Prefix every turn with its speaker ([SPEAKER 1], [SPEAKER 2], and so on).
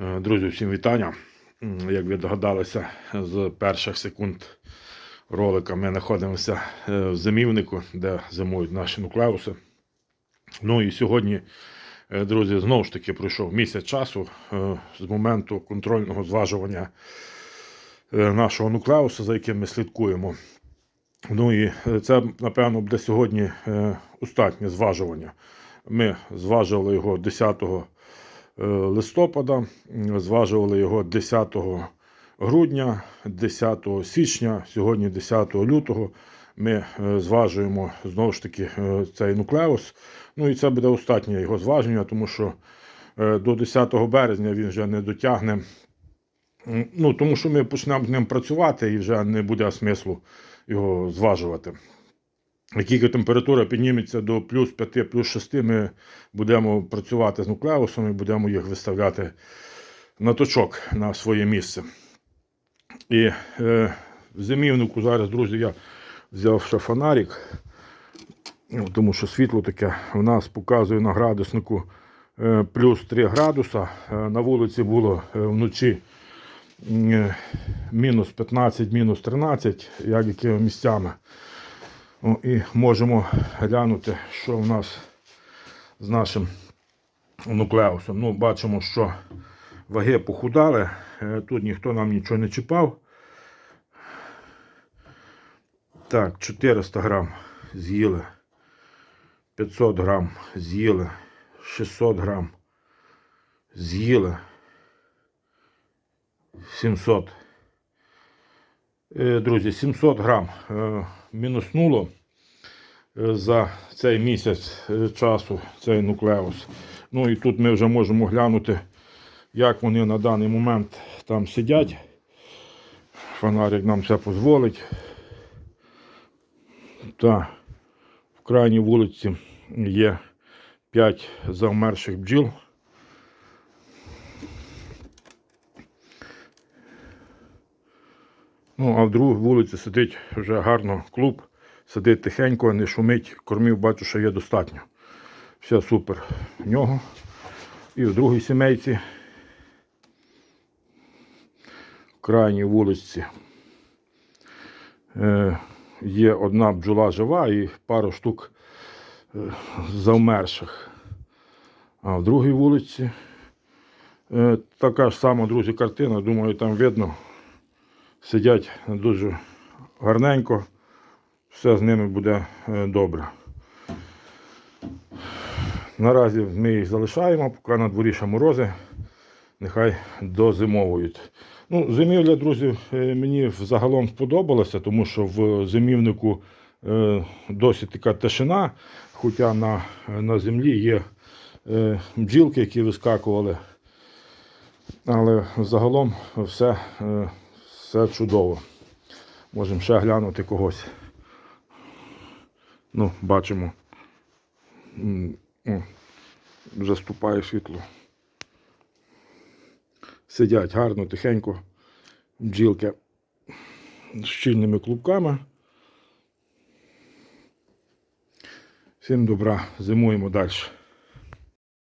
[SPEAKER 1] Е, Друзі, всім вітання. Як ви догадалися, з перших секунд ролика ми знаходимося е, в зимівнику, де зимують наші нуклеуси. Ну і сьогодні, е, друзі, знову ж таки пройшов місяць часу з моменту контрольного зважування нашого нуклеуса, за яким ми слідкуємо. Ну і це, напевно, буде сьогодні остатнє зважування. Ми зважували його 10 е, листопада, зважували його 10 грудня, 10 січня, сьогодні 10 лютого. Ми е, зважуємо знову ж таки е, цей нуклеус. Ну і це буде остатнє його зваження, тому що е, до 10 березня він вже не дотягне. Ну, тому що ми почнемо з ним працювати і вже не буде смислу його зважувати. Як тільки температура підніметься до плюс 5, плюс 6, ми будемо працювати з нуклеусом і будемо їх виставляти на точок на своє місце. І е, в зимівнику зараз, друзі, я взяв ще фонарик, ну, тому що світло таке в нас показує на градуснику е, плюс 3 градуса. Е, на вулиці було е, вночі е, мінус 15, мінус 13, як якими місцями. О, і можемо глянути, що в нас з нашим нуклеусом. Ну, бачимо, що ваги похудали. Е, Тут ніхто нам нічого не чіпав. Так, 400 грам з'їли. 500 грам з'їли. 600 грам з'їли. 700. Е, Друзі, 700 грам е, мінуснуло е, за цей місяць е, часу цей нуклеус. Ну і тут ми вже можемо глянути, як вони на даний момент там сидять. Фонарик нам це дозволить. Та в крайній вулиці є 5 завмерших бджіл. Ну, а в другій вулиці сидить вже гарно клуб, сидить тихенько, не шумить, кормів бачу, що є достатньо. Все супер в нього. І в другій сімейці, в крайній вулиці, е, є одна бджола жива і пару штук е, завмерших. А в другій вулиці е, така ж сама, друзі, картина. Думаю, там видно сидять дуже гарненько, все з ними буде е, добре. Наразі ми їх залишаємо, поки на дворі ще морози, нехай дозимовують. Ну, зимівля, друзі, е, мені взагалом сподобалася, тому що в зимівнику е, досить така тишина, хоча на, на землі є бджілки, які вискакували. Але загалом все, все чудово. Можемо ще глянути когось. Ну, бачимо. О, Заступає світло. Сидять гарно, тихенько. Бджілки з щільними клубками. Всім добра, зимуємо далі.